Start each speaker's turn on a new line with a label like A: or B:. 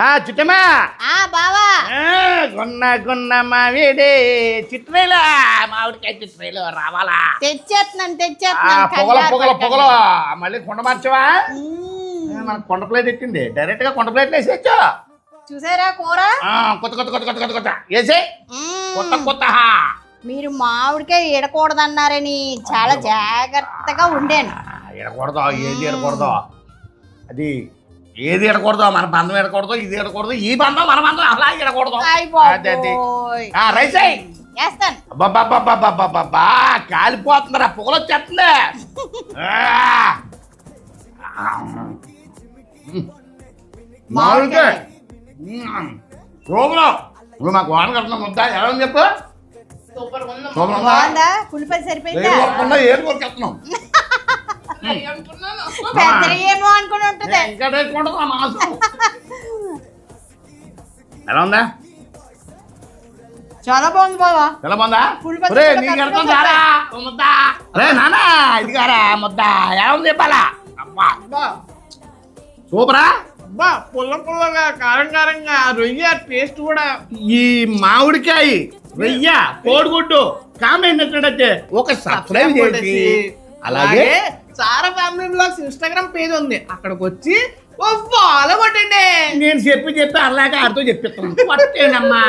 A: ఆ చిట్టమా
B: ఆ బావా.
A: గున్న గున్న మావిడి చిట్రేలా మామిడికాయ చిట్రేలు రావాలా?
B: తెచ్చేస్తున్నాను తెచ్చేస్తున్నాను
A: పొగల పొగల. పొగల. మళ్ళీ కొండ మార్చవా. మన కొండ ప్లేట్ ఎట్టింది డైరెక్ట్గా కొండ ప్లేట్లు వేసేయచ్చు.
B: చూసారా కూర?
A: కొత్త కొత్త కొత్త కొత్త కొత్త కొత్త. వేసే. కొత్త కొత్త.
B: మీరు మామిడికాయ ఎడకూడదన్నారని చాలా జాగ్రత్తగా ఉండాను.
A: ఎడకూడదు ఏది ఎడకూడదు అది ఏది ఎడకూడదు మన బంధం ఎడకూడదు ఇది ఎడకూడదు ఈ బంధం మన బంధం అలా ఎడకూడదు అదే అదే.
B: బాబోయ్.
A: ఆ, రైస్ అయ్యి
B: వేస్తాను.
A: అబ్బబ్బబ్బబ్బబ్బబ్బబ్బా కాలిపోతుందిరా పొగలు వచ్చేస్తుంది ఆ. మామిడికాయ. నువ్వు మాకు వాన ముద్ద ఎలా ఉంది చెప్పు?
C: సూపర్
B: బాగుందా? సరిపోయిందా?
A: కొరికేస్తున్నాం
B: అనుకుని ఉంటుంది.
A: ఎలా ఉందా?
B: చాలా బాగుంది బావా.
A: ఎలా బాగుందా? నీకు ఎడతాం ముద్ద. రే నానా ఇది కారా ముద్ద. ఎలా ఉంది చెప్పాలా? అబ్బా. సూపరా?
C: బా పుల్ల పుల్లగా కారం కారంగా రొయ్య టేస్ట్ కూడా.
A: ఈ మామిడికాయ వెయ్య కోడిగుడ్డు కామెంట్ ఒక సబ్స్క్రైబ్ చేసి అలాగే
C: Sara family blogs Instagram page ఉంది. అక్కడికి వచ్చి ఓ ఫాలో కొట్టండి.
A: నేను చెప్పి చెప్పి అలాగే ఆడితో చెప్పిస్తాను. కొట్టేనమ్మా.